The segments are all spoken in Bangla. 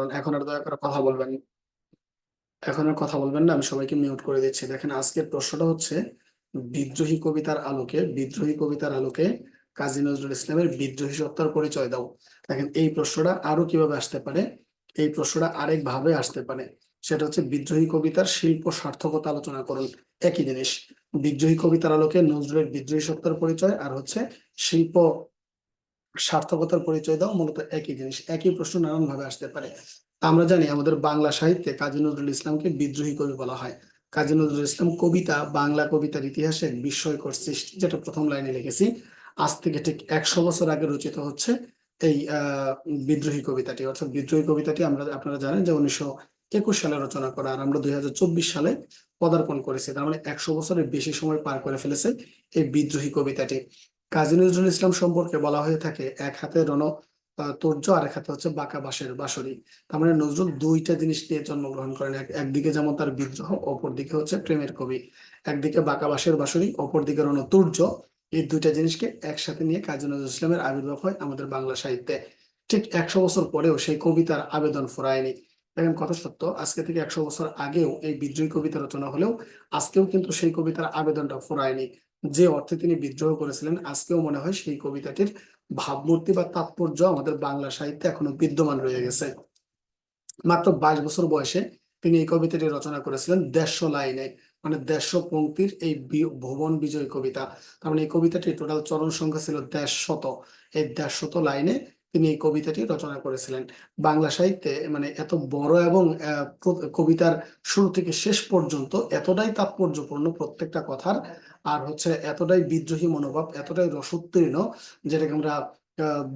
অন এখন আর দয়া করে কথা বলবেন এখন আর কথা বলবেন না, আমি সবাইকে মিউট করে দিচ্ছি। দেখেন, আজকের প্রশ্নটা হচ্ছে, বিদ্রোহী কবিতার আলোকে, বিদ্রোহী কবিতার আলোকে কাজী নজরুল ইসলামের বিদ্রোহী সত্তার পরিচয় দাও। দেখেন, এই প্রশ্নটা আরও কীভাবে আসতে পারে? এই প্রশ্নটা আরেক ভাবে আসতে পারে। সেটা হচ্ছে, বিদ্রোহী কবিতার শিল্প সার্থকতা আলোচনা করুন। একই জিনিস, বিদ্রোহী কবিতার আলোকে নজরুলের বিদ্রোহী সত্তার পরিচয়, আর হচ্ছে শিল্প সার্থকতার পরিচয় দাও, মূলত একই জিনিস, একই প্রশ্ন নানান ভাবে আসতে পারে। আমরা জানি আমাদের বাংলা সাহিত্যে কাজী নজরুল ইসলামকে বিদ্রোহী কবি বলা হয়। কাজী নজরুল ইসলাম কবিতা, বাংলা কবিতার ইতিহাসে বিস্ময়কর সৃষ্টি, যেটা প্রথম লাইনে লিখেছি। আজ থেকে ঠিক একশো বছর আগে রচিত হচ্ছে এই বিদ্রোহী কবিতাটি। অর্থাৎ বিদ্রোহী কবিতাটি আমরা, আপনারা জানেন যে উনিশশো একুশ সালে রচনা করা, আর আমরা দুই হাজার চব্বিশ সালে পদার্পণ করেছি। তার মানে একশো বছরের বেশি সময় পার করে ফেলেছে এই বিদ্রোহী কবিতাটি। কাজী নজরুল ইসলাম সম্পর্কে বলা হয়ে থাকে, এক হাতে রণ তুর্য আর এক হাতে হচ্ছে বাঁকা বাঁশের বাঁশরি। তার মানে নজরুল দুইটা জিনিস নিয়ে জন্মগ্রহণ করেন। একদিকে যেমন তার বিদ্রোহ অপর দিকে হচ্ছে প্রেমের কবি। একদিকে বাঁকা বাঁশের বাঁশরি অপর দিকে রণতুর্য এই দুইটা জিনিসকে একসাথে নিয়ে কাজী নজরুল ইসলামের আবির্ভাব হয় আমাদের বাংলা সাহিত্যে। ঠিক একশো বছর পরেও সেই কবিতার আবেদন ফুরায়নি। দেখেন, কথা সত্য, আজকে থেকে একশো বছর আগেও এই বিদ্রোহী কবিতা রচনা হলেও আজকেও কিন্তু সেই কবিতার আবেদনটা ফুরায়নি। যে অর্থে তিনি বিদ্রোহ করেছিলেন আজকেও মনে হয় সেই কবিতাটির ভাবমূর্তি বা তাৎপর্য আমাদের বাংলা সাহিত্যে এখনও বিদ্যমান রয়ে গেছে। মাত্র বাইশ বছর বয়সে তিনি এই কবিতাটি রচনা করেছিলেন দেড়শো লাইনে মানে দেড়শো পংক্তির এই ভুবন বিজয় কবিতা। তার মানে এই কবিতাটির টোটাল চরণ সংখ্যা ছিল দেড়শত। এই দেড়শত লাইনে তিনি এই কবিতাটি রচনা করেছিলেন। বাংলা সাহিত্যে মানে এত বড় এবং আহ, কবিতার শুরু থেকে শেষ পর্যন্ত এতটাই তাৎপর্যপূর্ণ প্রত্যেকটা কথার আর হচ্ছে এতটাই বিদ্রোহী মনোভাব, এতটাই রসোত্তীর্ণ, যেটাকে আমরা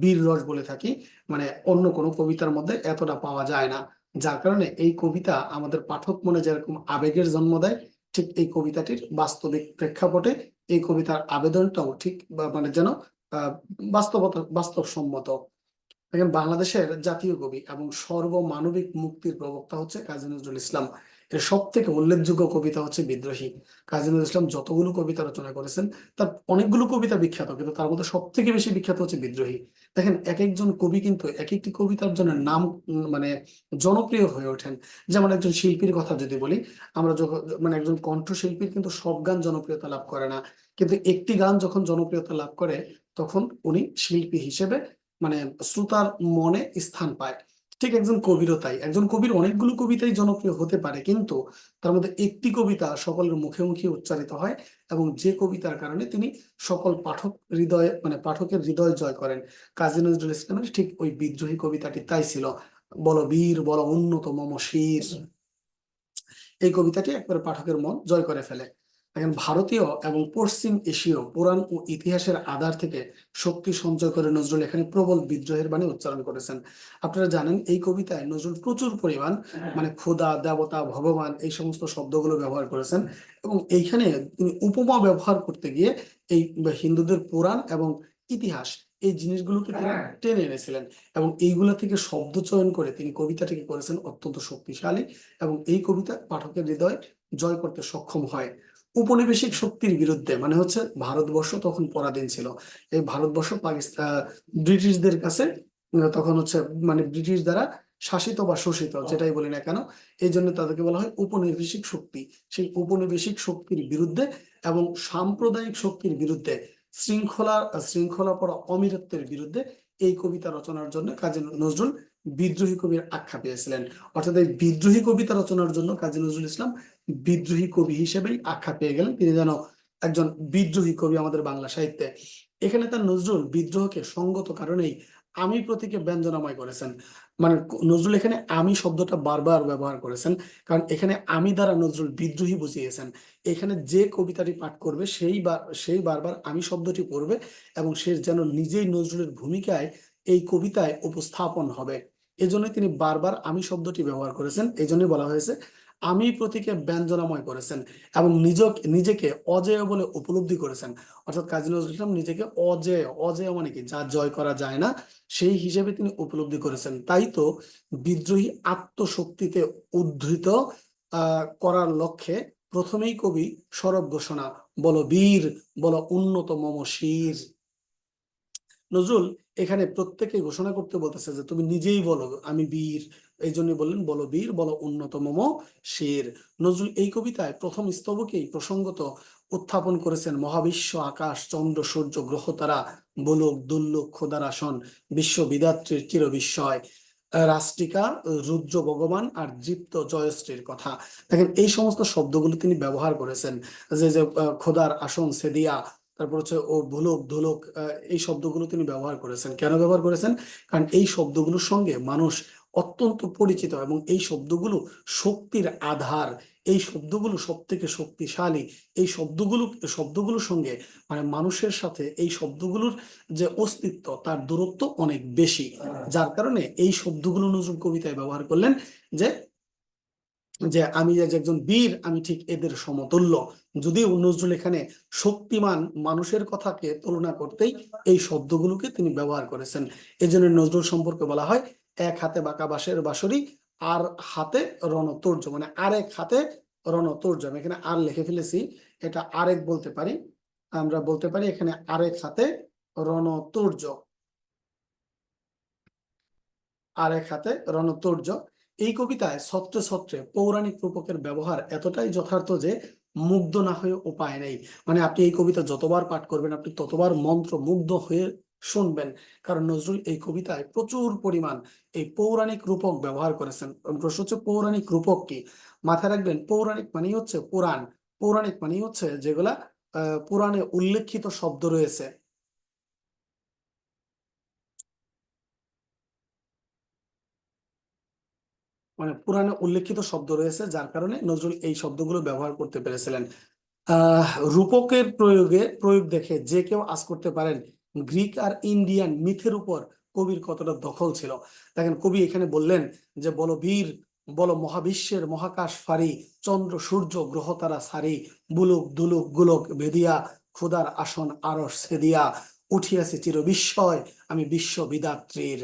বীর রস বলে থাকি মানে অন্য কোনো কবিতার মধ্যে এতটা পাওয়া যায় না। যার কারণে এই কবিতা আমাদের পাঠক মনে যেরকম আবেগের জন্ম দেয়, ঠিক এই কবিতাটির বাস্তবিক প্রেক্ষাপটে এই কবিতার আবেদনটাও ঠিক মানে যেন বাস্তবসম্মত। দেখেন, বাংলাদেশের জাতীয় কবি এবং সর্বমানবিক মুক্তির প্রবক্তা হচ্ছে কাজী নজরুল ইসলাম। এর সব থেকে উল্লেখযোগ্য কবিতা হচ্ছে বিদ্রোহী। কাজী নজরুল ইসলাম যতগুলো কবিতা রচনা করেছেন, তার অনেকগুলো কবিতা বিখ্যাত, কিন্তু তার মধ্যে সব থেকে বেশি বিখ্যাত হচ্ছে বিদ্রোহী। দেখেন এক একজন কবি কিন্তু এক একটি কবিতার জন্য নাম মানে জনপ্রিয় হয়ে ওঠেন। যেমন একজন শিল্পীর কথা যদি বলি, আমরা যখন মানে একজন কণ্ঠশিল্পীর কিন্তু সব গান জনপ্রিয়তা লাভ করে না। কিন্তু একটি গান যখন জনপ্রিয়তা লাভ করে, তখন উনি শিল্পী হিসেবে মানে শ্রোতার মনে স্থান পায়। ঠিক একজন কবিরও তাই। একজন কবির অনেকগুলো কবিতাই জনপ্রিয় হতে পারে, কিন্তু তার মধ্যে একটি কবিতা সকলের মুখে মুখে উচ্চারিত হয় এবং যে কবিতার কারণে তিনি সকল পাঠক হৃদয়ে মানে পাঠকের হৃদয় জয় করেন। কাজী নজরুল ইসলামের ঠিক ওই বিদ্রোহী কবিতাটি তাই ছিল, বল বীর, বল উন্নত মম শির এই কবিতাটি একবার পাঠকের মন জয় করে ফেলে। দেখেন ভারতীয় এবং পশ্চিম এশীয় পুরাণ ও ইতিহাসের আধার থেকে শক্তি সঞ্চয় করে নজরুল এখানে প্রবল বিদ্রোহের বাণী উচ্চারণ করেছেন। আপনারা জানেন এই কবিতায় নজরুল প্রচুর পরিমাণ মানে খোদা দেবতা ভগবান এই সমস্ত শব্দগুলো ব্যবহার করেছেন এবং এইখানে তিনি উপমা ব্যবহার করতে গিয়ে এই হিন্দুদের পুরাণ এবং ইতিহাস এই জিনিসগুলোকে তিনি টেনে এনেছিলেন এবং এইগুলো থেকে শব্দ চয়ন করে তিনি কবিতাটিকে করেছেন অত্যন্ত শক্তিশালী এবং এই কবিতা পাঠকের হৃদয় জয় করতে সক্ষম হয়। উপনিবেশিক শক্তির বিরুদ্ধে মানে হচ্ছে ভারতবর্ষ তখন পরাধীন ছিল। এই ভারতবর্ষ পাকিস্তান ব্রিটিশদের কাছে তখন হচ্ছে মানে ব্রিটিশ দ্বারা শাসিত বা শোষিত যেটাই বলি না কেন এই জন্য তাদেরকে বলা হয় উপনিবেশিক শক্তি। সেই উপনিবেশিক শক্তির বিরুদ্ধে এবং সাম্প্রদায়িক শক্তির বিরুদ্ধে শৃঙ্খলা শৃঙ্খলা পড়া অমিরত্বের বিরুদ্ধে এই কবিতা রচনার জন্য কাজী নজরুল বিদ্রোহী কবির আখ্যা পেয়েছিলেন। অর্থাৎ এই বিদ্রোহী কবিতা রচনার জন্য কাজী নজরুল ইসলাম বিদ্রোহী কবি হিসেবেই আখ্যা পেয়ে গেলেন। তিনি যেন একজন বিদ্রোহী কবি আমাদের বাংলা সাহিত্যে। এখানে তার নজরুল বিদ্রোহকে সঙ্গত কারণেই আমি প্রতীকে ব্যঞ্জনাময় করেছেন। মানে নজরুল এখানে আমি শব্দটা বারবার ব্যবহার করেছেন, কারণ এখানে আমি দ্বারা নজরুল বিদ্রোহী বুঝিয়েছেন। এখানে যে কবিতাটি পাঠ করবে, সেই সেই বারবার আমি শব্দটি পড়বে এবং সে যেন নিজেই নজরুলের ভূমিকায় এই কবিতায় উপস্থাপন হবে। এজন্য তিনি বারবার আমি শব্দটি ব্যবহার করেছেন। এই বলা হয়েছে আমি প্রতীকে ব্যঞ্জনাময় করেছেন এবং নিজক, নিজেকে অজেয় বলে উপলব্ধি করেছেন। অর্থাৎ কাজী নজরুল ইসলাম নিজেকে অজেয় অজেয় মানে কি? যা জয় করা যায় না, সেই হিসেবে তিনি উপলব্ধি করেছেন। তাই তো বিদ্রোহী আত্মশক্তিতে উদ্ধৃত করার লক্ষ্যে প্রথমেই কবি সরব ঘোষণা, বলো বীর, বলো উন্নত মম শির। নজরুল এখানে প্রত্যেকে ঘোষণা করতে বলতেছে যে, তুমি নিজেই বলো, আমি বীর। এই জন্যই বললেন, বলো বীর, বলো উন্নতমম শির। নজরুল এই কবিতায় প্রথম স্তবকেই প্রসঙ্গত উত্থাপন করেছেন মহাবিশ্ব, আকাশ, চন্দ্র, সূর্য, গ্রহ তারা বলুক দুল্লুক খোদার আসন বিশ্ব বিদাত্রীর চির বিস্ময় রাষ্ট্রিকা রুদ্র ভগবান আর দৃপ্ত জয়শ্রীর কথা। দেখেন, এই সমস্ত শব্দগুলো তিনি ব্যবহার করেছেন। যে যে খোদার আসন, সেদিয়া, তারপর হচ্ছে, ও ভুলুক ধুলুক এই শব্দগুলো তিনি ব্যবহার করেছেন। কেন ব্যবহার করেছেন? কারণ এই শব্দগুলোর সঙ্গে মানুষ অত্যন্ত পরিচিত এবং এই শব্দগুলো শক্তির আধার। এই শব্দগুলো সব থেকে শক্তিশালী। এই শব্দগুলো, শব্দগুলোর সঙ্গে মানে মানুষের সাথে এই শব্দগুলোর যে অস্তিত্ব, তার দূরত্ব অনেক বেশি। যার কারণে এই শব্দগুলো নজরুল কবিতায় ব্যবহার করলেন যে যে আমি যে একজন বীর, আমি ঠিক এদের সমতুল্য। যদিও নজরুল এখানে শক্তিমান মানুষের কথাকে তুলনা করতেই এই শব্দগুলোকে তিনি ব্যবহার করেছেন। এই জন্য নজরুল সম্পর্কে বলা হয় এক হাতে বাঁকা বাঁশের বাঁশরি, আর হাতে রণতর্য মানে আরেক হাতে রণতর্য। আমি এখানে আর লিখে ফেলেছি, এটা আরেক বলতে পারি। আমরা বলতে পারি এখানে আরেক হাতে রণতর্য। আরেক হাতে রণতর্য। এই কবিতায় ছত্রে ছত্রে পৌরাণিক রূপকের ব্যবহার এতটাই যথার্থ যে মুগ্ধ না হয়ে উপায় নেই। মানে আপনি এই কবিতা যতবার পাঠ করবেন, আপনি ততবার মন্ত্র মুগ্ধ হয়ে শুনবেন। কারণ নজরুল এই কবিতায় প্রচুর পরিমাণ এই পৌরাণিক রূপক ব্যবহার করেছেন। প্রশ্ন হচ্ছে, পৌরাণিক রূপক কি? মাথায় রাখবেন, পৌরাণিক মানেই হচ্ছে পুরাণ। পৌরাণিক মানেই হচ্ছে যেগুলা পুরাণে উল্লেখিত শব্দ রয়েছে। মানে পুরাণে উল্লেখিত শব্দ রয়েছে, যার কারণে নজরুল এই শব্দগুলো ব্যবহার করতে পেরেছিলেন। আহ, রূপকের প্রয়োগে, প্রয়োগ দেখে যে কেউ আজ করতে পারেন গ্রিক আর ইন্ডিয়ান মিথের উপর কবির কতটা দখল ছিল। দেখেন, কবি এখানে বললেন যে, বলো বীর, বলো মহাবিশ্বের মহাকাশ ফারি চন্দ্র, সূর্য, গ্রহ তারা সারি, বুলুক, দুলুক, গুলক বেদিয়া খুদার আসন আরস সেদিয়া, উঠিয়াছে চির বিস্ময় আমি বিশ্ব বিদাত্রীর।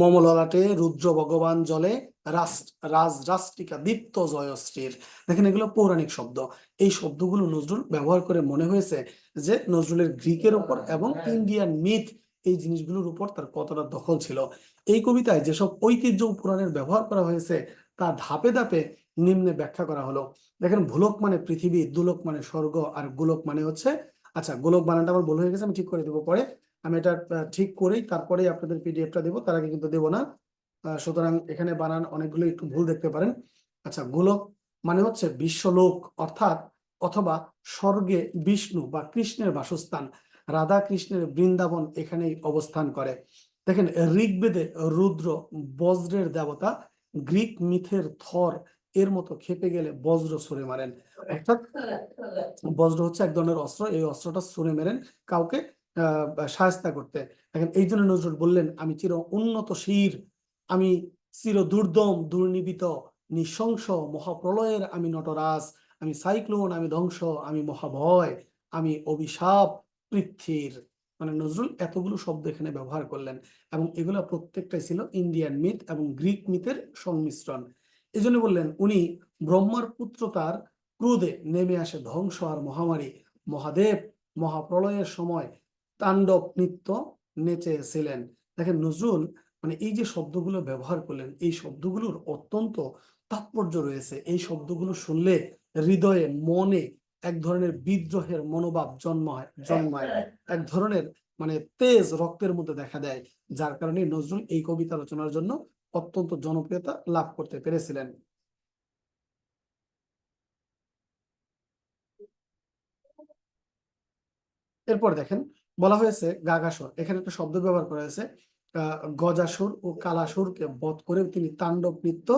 মমললাটে রুদ্র ভগবান জলে রাজ রাজ রাষ্ট্রিকা দীপ্ত জয়শ্রীর দেখেন এগুলো পৌরাণিক শব্দ। এই শব্দগুলো নজরুল ব্যবহার করে মনে হয়েছে যে নজরুলের গ্রিকের উপর এবং ইন্ডিয়ান মিথ এই জিনিসগুলোর উপর তার কতটা দখল ছিল। এই কবিতায় যেসব ঐতিহ্য পুরাণের ব্যবহার করা হয়েছে তা ধাপে ধাপে নিম্নে ব্যাখ্যা করা হলো। দেখেন ভুলক মানে পৃথিবী দুলক মানে স্বর্গ আর গোলক মানে হচ্ছে আচ্ছা গোলক বানানটা আমার ভুল হয়ে গেছে আমি ঠিক করে দেবো পরে। আমি এটা ঠিক করেই তারপরেই আপনাদের পিডিএফটা দেবো, তার আগে কিন্তু দেবো না। সুতরাং এখানে বানান অনেকগুলো, একটু ভুল দেখতে পারেন। আচ্ছা গোলক মানে হচ্ছে বিশ্বলোক, অর্থাৎ অথবা স্বর্গে বিষ্ণু বা কৃষ্ণের বাসস্থান রাধা কৃষ্ণের বৃন্দাবন এখানেই অবস্থান করে। দেখেন, ঋগ্বেদে রুদ্র বজ্রের দেবতা, গ্রিক মিথের থর, এর মতো খেপে গেলে বজ্র ছুড়ে মারেন। অর্থাৎ বজ্র হচ্ছে এক ধরনের অস্ত্র, এই অস্ত্রটা ছুড়ে মেরেন, কাউকে সায়স্তা করতে। দেখেন, এই জন্য নজরুল বললেন, আমি চির উন্নত শির, আমি চির দুর্দম, দুর্নিবিত, নৃশংস মহাপ্রলয়ের আমি নটরাজ, আমি সাইক্লোন, আমি ধ্বংস, আমি মহাভয়, আমি অভিশাপ পৃথ্বীর। মানে নজরুল এতগুলো শব্দ এখানে ব্যবহার করলেন, এবং এগুলো প্রত্যেকটাই ছিল ইন্ডিয়ান মিথ এবং গ্রিক মিথের সংমিশ্রণ। এই জন্য বললেন, উনি ব্রহ্মার পুত্র তার ক্রোধে নেমে আসে ধ্বংস আর মহামারী, মহাদেব, মহাপ্রলয়ের সময় তাণ্ডব নৃত্য নেচেছিলেন। দেখেন নজরুল মানে এই যে শব্দগুলো ব্যবহার করলেন, এই শব্দগুলোর অত্যন্ত তাৎপর্য রয়েছে। এই শব্দগুলো শুনলে হৃদয়ে, মনে এক ধরনের বিদ্রোহের মনোভাব জন্মায় জন্মায় এক ধরনের মানে তেজ রক্তের মধ্যে দেখা দেয়, যার কারণে নজরুল এই কবিতা রচনার জন্য অত্যন্ত জনপ্রিয়তা লাভ করতে পেরেছিলেন। এরপর দেখেন বলা হয়েছে গাগাসুর। এখানে একটা শব্দ ব্যবহার করা হয়েছে। গজাসুর ও কালাসুরকে বধ করে তিনি তাণ্ডব নৃত্য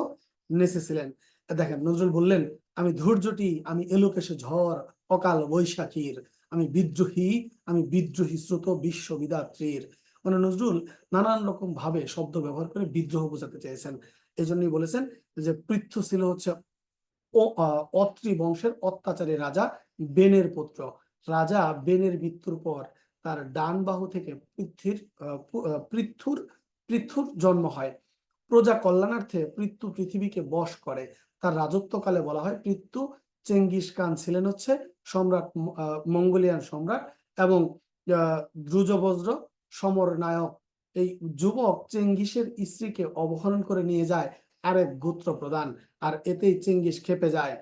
নেচেছিলেন। দেখেন, নজরুল বললেন, আমি ধৈর্যটি, আমি এলোকেশে ঝড়, অকাল বৈশাখীর, আমি বিদ্রোহী আমি বিদ্রোহী স্রোত বিশ্ববিদাত্রীর। মানে নজরুল নানান রকম ভাবে শব্দ ব্যবহার করে বিদ্রোহ বোঝাতে চেয়েছেন। এই জন্যই বলেছেন যে, পৃথ্বী ছিল হচ্ছে অত্রি বংশের অত্যাচারী রাজা বেনের পুত্র। রাজা বেনের মৃত্যুর পর তার ডান বাহু থেকে পৃথ্বীর পৃথুর পৃথুর জন্ম হয়। প্রজা কল্যাণার্থে পৃথু পৃথিবীকে বশ করে। তার রাজত্বকালে বলা হয় পৃথু চেঙ্গিস খান ছিলেন হচ্ছে সম্রাট মঙ্গোলিয়ান সম্রাট এবং দ্রুজবজ্র সমর নায়ক এই যুবক চেঙ্গিসের স্ত্রীকে অপহরণ করে নিয়ে যায় আরেক গোত্র প্রদান আর এতেই চেঙ্গিস খেপে যায়।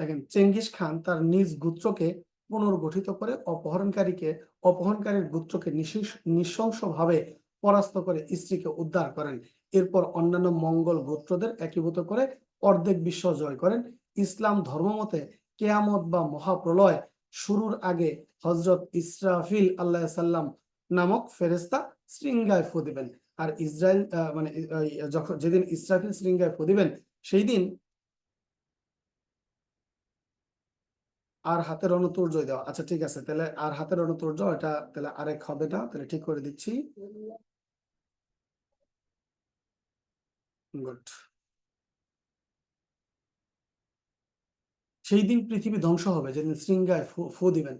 দেখেন, চেঙ্গিস খান তার নিজ গোত্রকে পুনর্গঠিত করে অপহরণকারীকে, অপহরণকারীর গোত্রকে নিঃশংস- নৃশংসভাবে পরাস্ত করে স্ত্রীকে উদ্ধার করেন। এরপর অন্যান্য মঙ্গল গোত্রদের একীভূত করে অর্ধেক বিশ্ব জয় করেন। ইসলাম ধর্মমতে কেয়ামত বা মহাপ্রলয় শুরুর আগে হজরত ইসরাফিল আল্লাহ সাল্লাম নামক ফেরেস্তা শৃঙ্গায় ফু দিবেন। আর ইসরায়েল মানে যখন, যেদিন ইসরাফিল শৃঙ্গায় ফু দিবেন সেই দিন আর হাতের অনুতর্য দেওয়া। আচ্ছা ঠিক আছে, তাহলে আর হাতের অনুতর্য, এটা তাহলে আরেক হবে না তাহলে ঠিক করে দিচ্ছি। গুড সেই দিন পৃথিবী ধ্বংস হবে, যেদিন শৃঙ্গায় ফু দিবেন।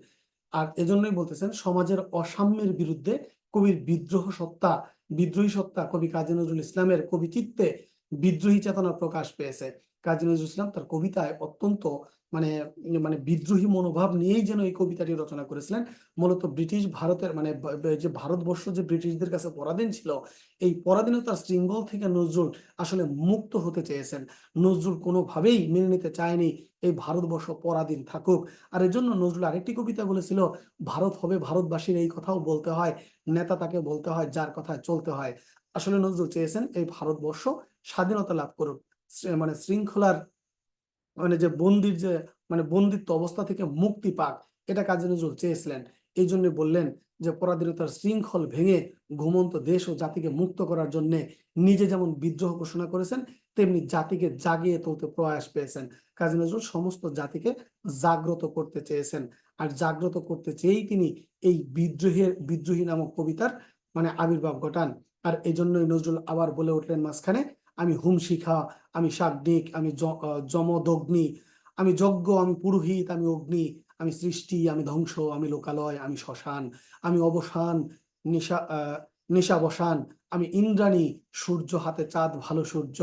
আর এজন্যই বলতেছেন, সমাজের অসাম্যের বিরুদ্ধে কবির বিদ্রোহ সত্তা, বিদ্রোহী সত্তা, কবি কাজী নজরুল ইসলামের কবিচিত্তে বিদ্রোহী চেতনা প্রকাশ পেয়েছে। কাজী নজরুল ইসলাম তার কবিতায় অত্যন্ত মানে মানে বিদ্রোহী মনোভাব নিয়েই যেন এই কবিতাটি রচনা করেছিলেন। মূলত ব্রিটিশ ভারতের মানে যে ভারতবর্ষ যে ব্রিটিশদের কাছে পরাধীন ছিল, এই পরাধীনতার শৃঙ্খল থেকে নজরুল আসলে মুক্ত হতে চেয়েছেন। নজরুল কোনোভাবেই মেনে নিতে চায়নি, এই ভারতবর্ষ পরাধীন থাকুক। আর এর জন্য নজরুল আরেকটি কবিতা বলেছিল, ভারত হবে ভারতবাসীর এই কথাও বলতে হয়, নেতা তাকে বলতে হয়, যার কথায় চলতে হয়। আসলে নজরুল চেয়েছেন এই ভারতবর্ষ স্বাধীনতা লাভ করুক মানে শৃঙ্খলার মানে যে বন্দির যে মানে বন্দিত্ব অবস্থা থেকে মুক্তি পাক, এটা কাজী নজরুল চেয়েছিলেন। এই জন্য বললেন যে, পরাধীনতার শৃঙ্খল ভেঙে ঘুমন্ত দেশ ও জাতিকে মুক্ত করার জন্য নিজে যেমন বিদ্রোহ ঘোষণা করেছেন, তেমনি জাতিকে জাগিয়ে তুলতে প্রয়াস পেয়েছেন। কাজী নজরুল সমস্ত জাতিকে জাগ্রত করতে চেয়েছেন। আর জাগ্রত করতে চেয়েই তিনি এই বিদ্রোহের, বিদ্রোহী নামক কবিতার মানে আবির্ভাব ঘটান। আর এই জন্যই নজরুল আবার বলে উঠলেন মাঝখানে আমি হুম শিখা আমি শাব্দিক আমি যমদগ্নি, আমি যজ্ঞ, আমি পুরোহিত, আমি অগ্নি, আমি সৃষ্টি, আমি ধ্বংস, আমি লোকালয়, আমি শ্মশান, আমি অবসান, নিশা নিশাবসান, আমি ইন্দ্রাণী, সূর্য হাতে চাঁদ, ভালো সূর্য,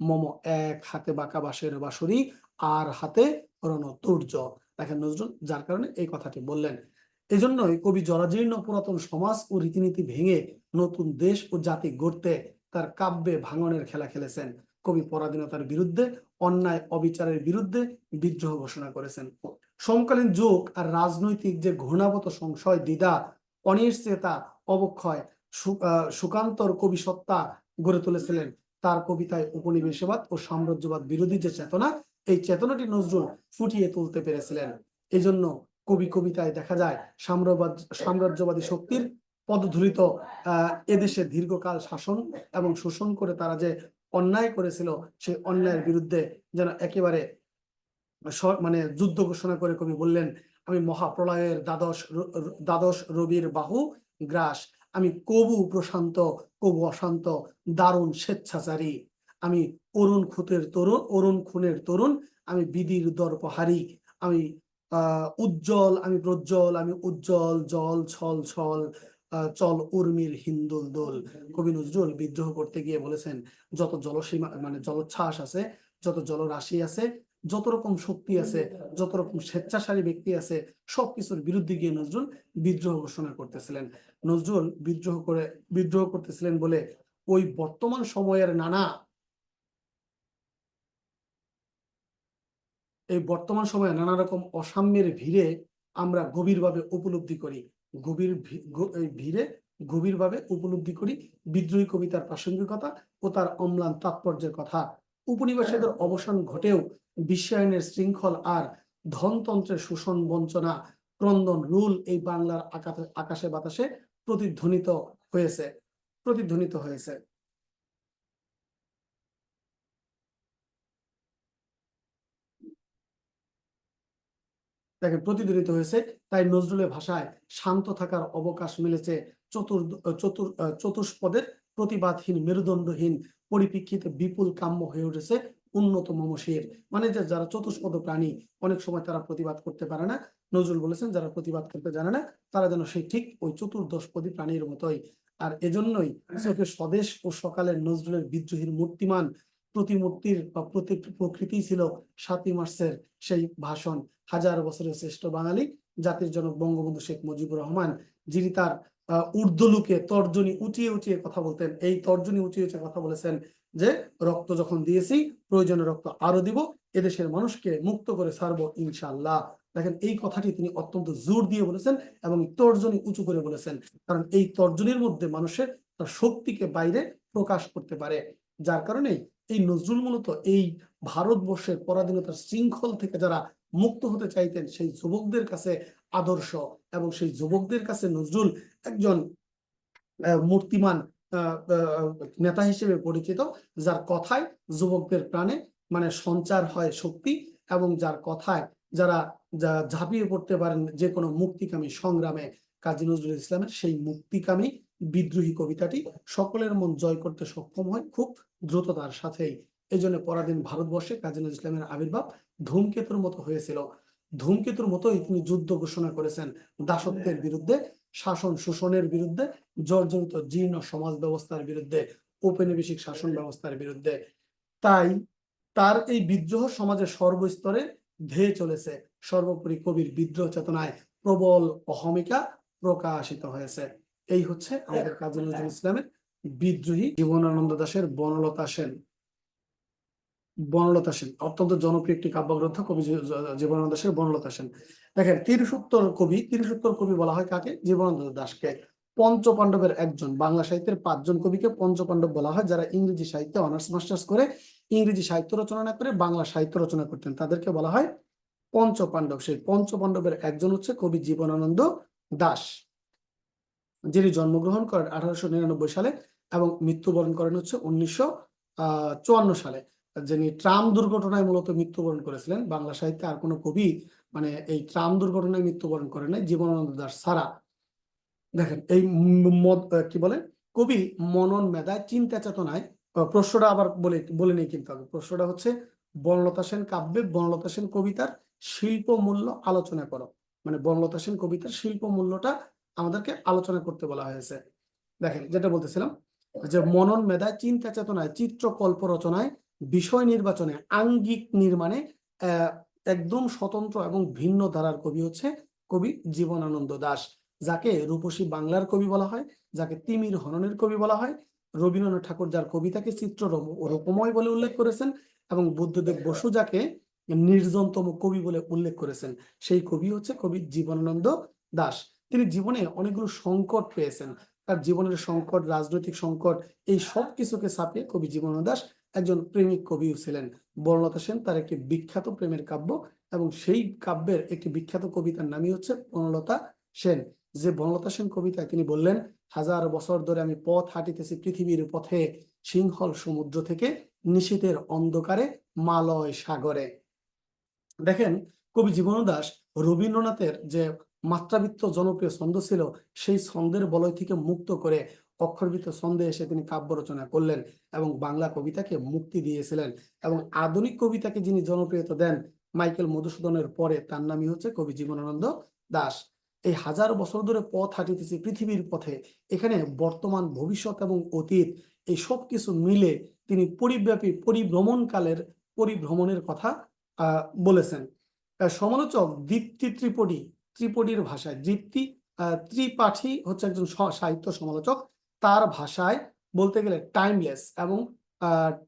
মম এক হাতে বাঁকা বাঁশের বাঁশরি, আর হাতে রণতুর্য দেখেন নজরুল, যার কারণে এই কথাটি বললেন। এজন্যই কবি জরাজীর্ণ পুরাতন সমাজ ও রীতিনীতি ভেঙে নতুন দেশ ও জাতি গড়তে তার কাব্যে ভাঙনের খেলা খেলেছেন। কবি পরাধীনতার বিরুদ্ধে, অন্যায় অবিচারের বিরুদ্ধে বিদ্রোহ ঘোষণা করেছেন। সমকালীন যুগ আর রাজনৈতিক যে ঘূর্ণাগত সংশয়, দ্বিধা, অনিশ্চয়তা, অবক্ষয় সুকান্তর কবি সত্তা গড়ে তুলেছিলেন। তার কবিতায় উপনিবেশবাদ ও সাম্রাজ্যবাদ বিরোধী যে চেতনা, এই চেতনাটি নজরুল ফুটিয়ে তুলতে পেরেছিলেন। এই জন্য কবি কবিতায় দেখা যায় সাম্রাজ্যবাদী শক্তির পদধূলিত এদেশে দীর্ঘকাল শাসন এবং শোষণ করে তারা যে অন্যায় করেছিল, সেই অন্যায়ের বিরুদ্ধে যেন একেবারে মানে যুদ্ধ ঘোষণা করে কবি বললেন, আমি মহাপ্রলয়ের দ্বাদশ দ্বাদশ রবির বাহু গ্রাস, আমি কবু প্রশান্ত, কবু অশান্ত, দারুণ স্বেচ্ছাচারী। আমি অরুণ খুতের তরুণ, অরুণ খুনের তরুণ, আমি বিধির দর্পহারি। আমি, আহ, উজ্জ্বল, আমি প্রজ্জ্বল, আমি উজ্জ্বল, জল, ছল ছল চল উর্মির হিন্দুল দোল। কবি নজরুল বিদ্রোহ করতে গিয়ে বলেছেন, যত জলসীমা মানে জলোচ্ছ্বাস আছে, যত জলরাশি আছে, যত রকম শক্তি আছে, যত রকম স্বেচ্ছাচারী ব্যক্তি আছে, সবকিছুর বিরুদ্ধে গিয়ে নজরুল বিদ্রোহ ঘোষণা করতেছিলেন। নজরুল বিদ্রোহ করে, বিদ্রোহ করতেছিলেন বলে ওই বর্তমান সময়ের নানা এই বর্তমান সময়ে নানা রকম অসাম্যের ভিড়ে আমরা গভীরভাবে উপলব্ধি করি। গভীর ভিড়ে গভীরভাবে উপলব্ধি করি বিদ্রোহী কবিতার প্রাসঙ্গিকতা ও তার অম্লান তাৎপর্যের কথা। উপনিবেশদের অবসান ঘটেও বিশ্বায়নের শৃঙ্খল আর ধনতন্ত্রের শোষণ বঞ্চনা ক্রন্দন রুল এই বাংলার আকাশে বাতাসে প্রতিধ্বনিত হয়েছে প্রতিধ্বনিত হয়েছে। দেখেন প্রতিধ্বনিত হয়েছে। তাই নজরুলের ভাষায় শান্ত থাকার অবকাশ মিলেছে চতুর চতুর চতুষ্পদের প্রতিবাদহীন মেরুদণ্ডহীন পরিপ্রেক্ষিতে বিপুল কাম্য হয়ে উঠেছে উন্নত মমশির মানে যে যারা চতুষ্পদ প্রাণী অনেক সময় তারা প্রতিবাদ করতে পারে না। নজরুল বলেছেন যারা প্রতিবাদ করতে জানে না তারা যেন সেই ঠিক ওই চতুর্দশপদী প্রাণীর মতোই। আর এজন্যই চোখে স্বদেশ ও সকালের নজরুলের বিদ্রোহীর মূর্তিমান প্রতিমূর্তির বা প্রতি প্রকৃতি ছিল সাতই মার্চের সেই ভাষণ। হাজার বছরের শ্রেষ্ঠ বাঙালি জাতির জনক বঙ্গবন্ধু শেখ মুজিবুর রহমান যিনি তার আহ, তর্জনী উঁচিয়ে উঁচিয়ে কথা বলতেন। এই তর্জনী উঁচিয়ে উঁচিয়ে কথা বলেছেন যে রক্ত যখন দিয়েছি প্রয়োজনে রক্ত আরও দিব এদেশের মানুষকে মুক্ত করে ছাড়বো ইনশাল্লাহ দেখেন এই কথাটি তিনি অত্যন্ত জোর দিয়ে বলেছেন এবং তর্জনী উঁচু করে বলেছেন। কারণ এই তর্জনীর মধ্যে মানুষের তার শক্তিকে বাইরে প্রকাশ করতে পারে। যার কারণে এই নজরুল মূলত এই ভারতবর্ষের পরাধীনতার শৃঙ্খল থেকে যারা মুক্ত হতে চাইতেন, সেই যুবকদের কাছে আদর্শ এবং সেই যুবকদের কাছে নজরুল একজন মূর্তিমান নেতা হিসেবে পরিচিত, যার কথায় যুবকদের প্রাণে মানে সঞ্চার হয় শক্তি এবং যার কথায় যারা ঝাঁপিয়ে পড়তে পারেন যে কোনো মুক্তিকামী সংগ্রামে, কাজী নজরুল ইসলামের সেই মুক্তিকামী বিদ্রোহী কবিতাটি সকলের মন জয় করতে সক্ষম হয় খুব দ্রুততার সাথেই। এই জন্য পরাধীন ভারতবর্ষে কাজী নজরুল ইসলামের আবির্ভাব ধূমকেতুর মতো হয়েছিল। ধূমকেতুর মতোই তিনি যুদ্ধ ঘোষণা করেছেন দাসত্বের বিরুদ্ধে, শাসন শোষণের বিরুদ্ধে, জর্জরিত জীর্ণ সমাজ ব্যবস্থার বিরুদ্ধে, ঔপনিবেশিক শাসন ব্যবস্থার বিরুদ্ধে। তাই তার এই বিদ্রোহ সমাজের সর্বস্তরে ধেয়ে চলেছে। সর্বোপরি কবির বিদ্রোহ চেতনায় প্রবল অহমিকা প্রকাশিত হয়েছে। এই হচ্ছে আমাদের কাজী নজরুল ইসলামের বিদ্রোহী জীবনানন্দ দাসের বনলতা সেন। বনলতা সেন অত্যন্ত জনপ্রিয় একটি কাব্যগ্রন্থ কবি জীবনানন্দ দাশের বনলতা সেন। দেখেন তিরিশোত্তর কবি তিরিশোত্তর কবি বলা হয় কাকে? জীবনানন্দ দাসকে পঞ্চ পাণ্ডবের একজন বাংলা সাহিত্যের পাঁচজন কবিকে পঞ্চ পাণ্ডব বলা হয় যারা ইংরেজি সাহিত্যে অনার্স মাস্টার্স করে ইংরেজি সাহিত্য রচনা না করে বাংলা সাহিত্য রচনা করতেন। তাদেরকে বলা হয় পঞ্চ পাণ্ডব সেই পঞ্চ পাণ্ডবের একজন হচ্ছে কবি জীবনানন্দ দাশ। যিনি জন্মগ্রহণ করেন আঠারোশো নিরানব্বই সালে এবং মৃত্যুবরণ করেন হচ্ছে উনিশশো চুয়ান্ন সালে। যিনি ট্রাম দুর্ঘটনায় মূলত মৃত্যুবরণ করেছিলেন, বাংলা সাহিত্যে আর কোনো কবি মানে এই ট্রাম দুর্ঘটনায় মৃত্যুবরণ করেন নাই, জীবনানন্দ দাশ ছাড়া দেখেন, এই মদ কি বলে? কবি মনন মেধায় চিন্তা চেতনায় প্রশ্নটা আবার বলে বলে নেই কিন্তু আগে। প্রশ্নটা হচ্ছে, বনলতা সেন কাব্যে বনলতা সেন কবিতার শিল্প মূল্য আলোচনা করো। মানে বনলতা সেন কবিতার শিল্প মূল্যটা আমাদেরকে আলোচনা করতে বলা হয়েছে। দেখেন, যেটা বলতেছিলাম যে মনন মেধায় চিন্তা চেতনায়, চিত্রকল্প রচনায়, বিষয় নির্বাচনে, আঙ্গিক নির্মাণে একদম স্বতন্ত্র এবং ভিন্ন ধারার কবি হচ্ছে কবি জীবনানন্দ দাশ যাকে রূপসী বাংলার কবি বলা হয়, যাকে তিমির হননের কবি বলা হয়, রবীন্দ্রনাথ ঠাকুর যার কবিতাকে চিত্র রূপময় বলে উল্লেখ করেছেন এবং বুদ্ধদেব বসু যাকে নির্জনতম কবি বলে উল্লেখ করেছেন, সেই কবি হচ্ছে কবি জীবনানন্দ দাশ তিনি জীবনে অনেকগুলো সংকট পেয়েছেন। তার জীবনের সংকট, রাজনৈতিক সংকট, এই সব কিছুকে ছাপিয়ে কবি জীবনানন্দ দাশ একজন প্রেমিক কবিও ছিলেন। বনলতা সেন তার একটি বিখ্যাত প্রেমের কাব্য এবং সেই কাব্যের একটি বিখ্যাত কবিতার নামই হচ্ছে বনলতা সেন। যে বনলতা সেন কবিতায় তিনি বললেন, হাজার বছর ধরে আমি পথ হাঁটিতেছি পৃথিবীর পথে, সিংহল সমুদ্র থেকে নিশীতের অন্ধকারে, মালয় সাগরে। দেখেন, কবি জীবন দাস রবীন্দ্রনাথের যে মাত্রাবৃত্ত জনপ্রিয় ছন্দ ছিল সেই ছন্দের বলয় থেকে মুক্ত করে অক্ষরবৃত্ত ছন্দে এসে তিনি কাব্য রচনা করলেন এবং বাংলা কবিতাকে মুক্তি দিয়েছিলেন এবং আধুনিক কবিতাকে যিনি জনপ্রিয়তা দেন মাইকেল মধুসূদনের পরে তার নামই হচ্ছে কবি জীবনানন্দ দাশ এই হাজার বছর ধরে পথ হাঁটিতেছি পৃথিবীর পথে, এখানে বর্তমান, ভবিষ্যৎ এবং অতীত, এই সব কিছু মিলে তিনি পরিব্যাপী পরিভ্রমণকালের পরিভ্রমণের কথা বলেছেন। সমালোচক দীপ্তি ত্রিপদী ত্রিপদীর ভাষায়, দীপ্তি ত্রিপাঠী হচ্ছে একজন সাহিত্য সমালোচক। তার ভাষায় বলতে গেলে টাইমলেস এবং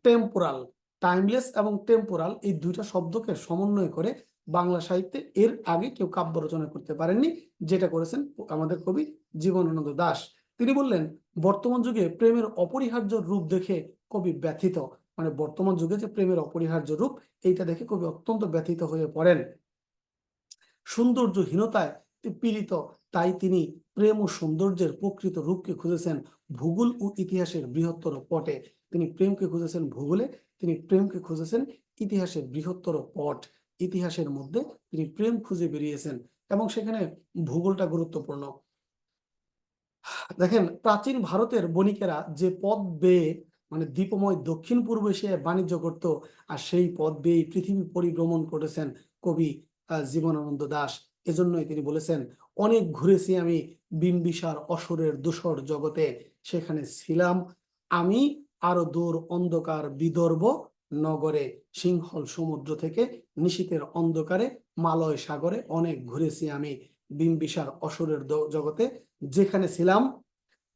টেম্পোরাল টাইমলেস এবং টেম্পোরাল এই দুইটা শব্দকে সমন্বয় করে বাংলা সাহিত্যে এর আগে কেউ কাব্য রচনা করতে পারেননি, যেটা করেছেন আমাদের কবি জীবনানন্দ দাশ তিনি বললেন, বর্তমান যুগে প্রেমের অপরিহার্য রূপ দেখে কবি ব্যথিত। মানে বর্তমান যুগে যে প্রেমের অপরিহার্য রূপ, এইটা দেখে কবি অত্যন্ত ব্যথিত হয়ে পড়েন। সৌন্দর্যহীনতায় পীড়িত। তাই তিনি প্রেম ও সৌন্দর্যের প্রকৃত রূপকে খুঁজেছেন ভূগোল ও ইতিহাসের বৃহত্তর পটে। তিনি প্রেমকে খুঁজেছেন ভূগোলে, তিনি প্রেমকে খুঁজেছেন ইতিহাসের বৃহত্তর পট। ইতিহাসের মধ্যে তিনি প্রেম খুঁজে বেরিয়েছেন এবং সেখানে ভূগোলটা গুরুত্বপূর্ণ। দেখেন, প্রাচীন ভারতের বণিকেরা যে পথ বেয়ে মানে দ্বীপময় দক্ষিণ পূর্ব এশিয়ায় বাণিজ্য করত, আর সেই পথ বেয়ে পৃথিবী পরিভ্রমণ করেছেন কবি জীবনানন্দ দাশ এজন্যই তিনি বলেছেন, অনেক ঘুরেছি আমি বিম্বিসার অসুরের দূষর জগতে, সেখানে ছিলাম আমি আরও দূর অন্ধকার বিদর্ভ নগরে, সিংহল সমুদ্র থেকে নিশীতের অন্ধকারে, মালয় সাগরে অনেক ঘুরেছি আমি বিম্বিসার অসুরের জগতে, যেখানে ছিলাম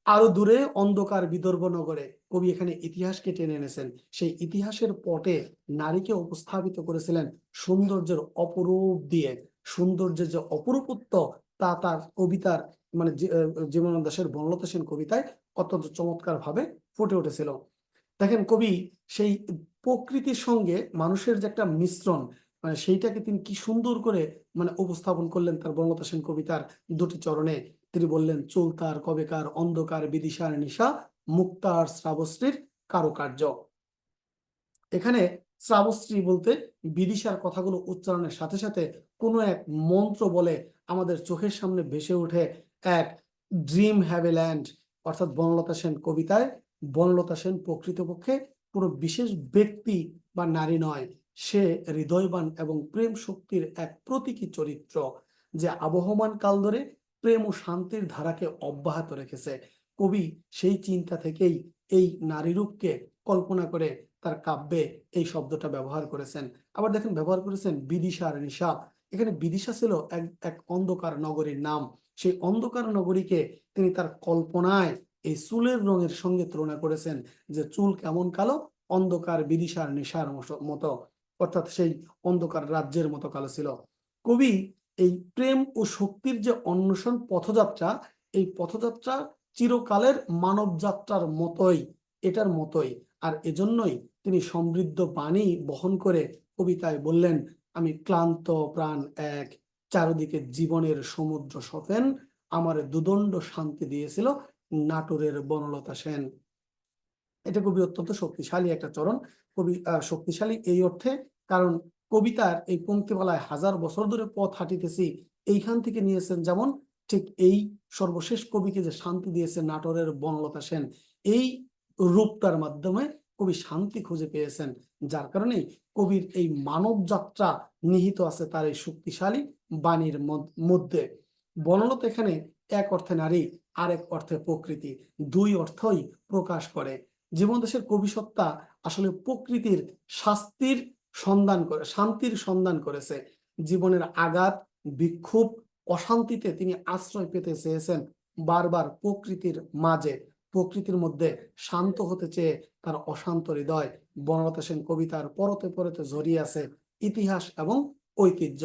আরও দূরে অন্ধকার বিদর্ভ নগরে কবি এখানে ইতিহাসকে টেনে এনেছেন। সেই ইতিহাসের পটে নারীকে উপস্থাপিত করেছিলেন সৌন্দর্যের অপরূপ দিয়ে। সৌন্দর্যের যে অপরূপত্ব তা তার কবিতার মানে জীবনানন্দ দাশের বনলতা সেন কবিতায় অত্যন্ত চমৎকার ভাবে ফুটে উঠেছিল। দেখেন কবি, সেই প্রকৃতির সঙ্গে মানুষের যে একটা মিশ্রণ মানে সেইটাকে তিনি কি সুন্দর করে মানে উপস্থাপন করলেন তার বনলতা সেন কবিতার দুটি চরণে। তিনি বললেন চুলতার কবেকার অন্ধকার, বিদিশার নিশা, মুক্তার শ্রাবশ্রীর কারুকার্য। এখানে শ্রাবশ্রী বলতে বিদিশার কথাগুলো উচ্চারণের সাথে সাথে কোনো এক মন্ত্র বলে আমাদের চোখের সামনে ভেসে ওঠে এক ড্রিম হ্যাভ ল্যান্ড অর্থাৎ বনলতা সেন কবিতায়। বনলতা সেন প্রকৃতপক্ষে কোনো বিশেষ ব্যক্তি বা নারী নয়। সে হৃদয়বান এবং প্রেম শক্তির এক প্রতীকী চরিত্র যে আবহমান কাল ধরে প্রেম ও শান্তির ধারাকে অব্যাহত রেখেছে। কবি সেই চিন্তা থেকেই এই নারী রূপকে কল্পনা করে তার কাব্যে এই শব্দটা ব্যবহার করেছেন। আবার দেখেন, ব্যবহার করেছেন বিদিশার নিশা। এখানে বিদিশা ছিল এক এক অন্ধকার নগরীর নাম। সেই অন্ধকার নগরীকে তিনি তার কল্পনায় এই চুলের রঙের সঙ্গে তুলনা করেছেন যে চুল কেমন কালো, অন্ধকার বিদিশার নিশার মতো। অর্থাৎ সেই অন্ধকার রাজ্যের মতো কালো ছিল। কবি এই প্রেম ও শক্তির যে অন্বেষণ পথযাত্রা, এই পথযাত্রা চিরকালের মানব যাত্রার মতোই, এটার মতোই। আর এজন্যই তিনি সমৃদ্ধ বাণী বহন করে কবিতায় বললেন, আমি ক্লান্ত প্রাণ এক, চারদিকে জীবনের সমুদ্র সফেন আমার দুদণ্ড শান্তি দিয়েছিল নাটোরের বনলতা সেন। এটা কবি অত্যন্ত শক্তিশালী একটা চরণ। কবি শক্তিশালী এই অর্থে, কারণ কবিতার এই পঙ্ক্তিমালায় হাজার বছর ধরে পথ হাঁটিতেছি, এইখান থেকে নিয়েছেন যেমন ঠিক এই সর্বশেষ কবিকে যে শান্তি দিয়েছে নাটোরের বনলতা সেন, এই রূপটার মাধ্যমে কবি শান্তি খুঁজে পেয়েছেন। যার কারণে কবির এই মানব যাত্রা নিহিত আছে তার এই শক্তিশালী বাণীর মধ্যে। বনলতা এখানে এক অর্থে নারী, আরেক অর্থে প্রকৃতি, দুই অর্থই প্রকাশ করে। জীবন দেশের কবি সত্তা আসলে প্রকৃতির শাস্তির সন্ধান করে, শান্তির সন্ধান করেছে। জীবনের আঘাত, বিক্ষোভ, অশান্তিতে তিনি আশ্রয় পেতে চেয়েছেন বারবার প্রকৃতির মাঝে। প্রকৃতির মধ্যে শান্ত হতে চেয়ে তার অশান্ত হৃদয়। বনলতা সেন কবিতার পরতে পরতে জড়িয়ে আছে ইতিহাস এবং ঐতিহ্য।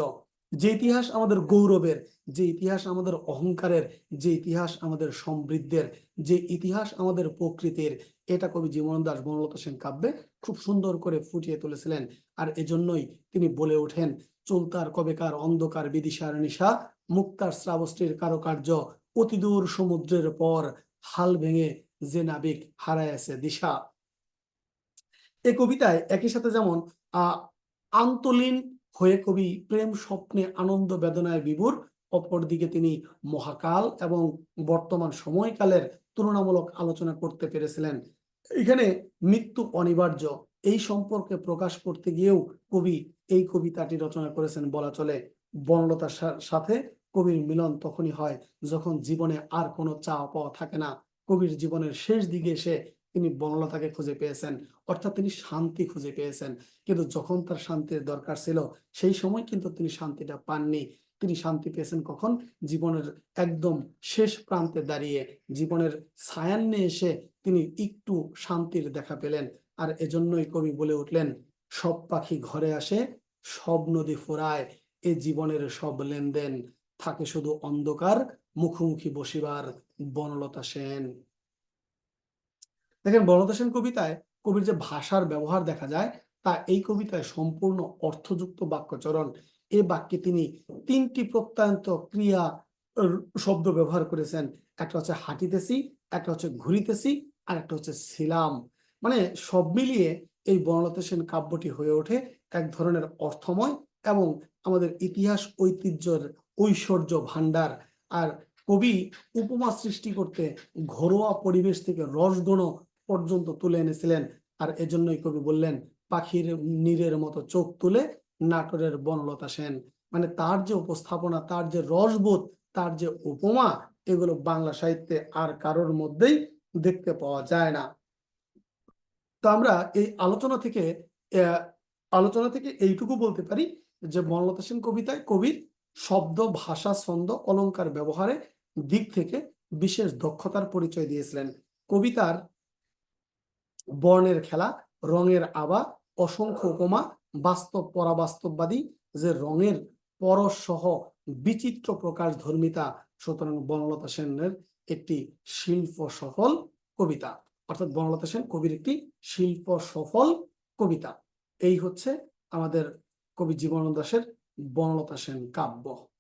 যে ইতিহাস আমাদের গৌরবের, যে ইতিহাস আমাদের অহংকারের, যে ইতিহাস আমাদের সমৃদ্ধের, যে ইতিহাস আমাদের প্রকৃতির, এটা কবি জীবন দাস বনলতা সেন কাব্যে খুব সুন্দর করে ফুটিয়ে তুলেছিলেন। আর এজন্যই তিনি বলে ওঠেন, চুলতার কবেকার অন্ধকার বিদিশার নিশা, মুক্তার শ্রাবস্ত্রীর কারুকার্য, অতিদূর সমুদ্রের পর হাল ভেঙে যে নাবিক হারাইয়াছে দিশা। এ কবিতায় একই সাথে যেমন আহ আন্তলীন হয়ে কবি প্রেম স্বপ্নে আনন্দ বেদনায় বিভোর, অপরদিকে তিনি মহাকাল এবং বর্তমান সময়কালের তুলনামূলক আলোচনা করতে পেরেছিলেন। এখানে মৃত্যু অনিবার্য, এই সম্পর্কে প্রকাশ করতে গিয়েও কবি এই কবিতাটি রচনা করেছেন বলা চলে। বনলতার সাথে কবির মিলন তখনই হয় যখন জীবনে আর কোনো চাওয়া পাওয়া থাকে না। কবির জীবনের শেষ দিকে এসে তিনি বনলতাকে খুঁজে পেয়েছেন, অর্থাৎ তিনি শান্তি খুঁজে পেয়েছেন। কিন্তু যখন তার শান্তির দরকার ছিল, সেই সময় কিন্তু তিনি শান্তিটা পাননি। তিনি শান্তি পেয়েছেন কখন? জীবনের একদম শেষ প্রান্তে দাঁড়িয়ে। জীবনের ছায়ান্নে এসে তিনি একটু শান্তির দেখা পেলেন। আর এজন্যই কবি বলে উঠলেন, সব পাখি ঘরে আসে, সব নদী ফোরায়, এ জীবনের সব লেনদেন। থাকে শুধু অন্ধকার, মুখোমুখি বসিবার বনলতা সেন। দেখেন বনলতা সেন কবিতায় কবির যে ভাষার ব্যবহার দেখা যায়, তা এই কবিতায় সম্পূর্ণ অর্থযুক্ত বাক্যচরণ। এ বাক্যে তিনি তিনটি প্রত্যয়ন্ত ক্রিয়া শব্দ ব্যবহার করেছেন। একটা হচ্ছে হাঁটিতেছি, একটা হচ্ছে ঘুরিতেছি, আর একটা হচ্ছে ছিলাম। মানে সব মিলিয়ে এই বনলতা সেন কাব্যটি হয়ে ওঠে এক ধরনের অর্থময় এবং আমাদের ইতিহাস ঐতিহ্যের ঐশ্বর্য ভান্ডার আর কবি উপমা সৃষ্টি করতে ঘরোয়া পরিবেশ থেকে রসগুণ পর্যন্ত তুলে এনেছিলেন। আর এজন্যই কবি বললেন, পাখির নীরের মতো চোখ তুলে নাটোরের বনলতা সেন। মানে তার যে উপস্থাপনা, তার যে রসবোধ, তার যে উপমা, এগুলো বাংলা সাহিত্যে আর কারোর মধ্যেই দেখতে পাওয়া যায় না। তো আমরা এই আলোচনা থেকে আলোচনা থেকে এইটুকু বলতে পারি যে বনলতা সেন কবিতায় কবির শব্দ, ভাষা, ছন্দ, অলংকার ব্যবহারে দিক থেকে বিশেষ দক্ষতার পরিচয় দিয়েছিলেন। কবিতার বর্ণের খেলা, রঙের আবা অসংখ্য উপমা, বাস্তব পরাবাস্তববাদী যে রঙের পরশ সহ বিচিত্র প্রকাশ ধর্মিতা সুতরাং বনলতা সেনের একটি শিল্প সফল কবিতা। অর্থাৎ বনলতা সেন কবির একটি শিল্প সফল কবিতা। এই হচ্ছে আমাদের কবি জীবনানন্দ দাসের বনলতা সেন কাব্য।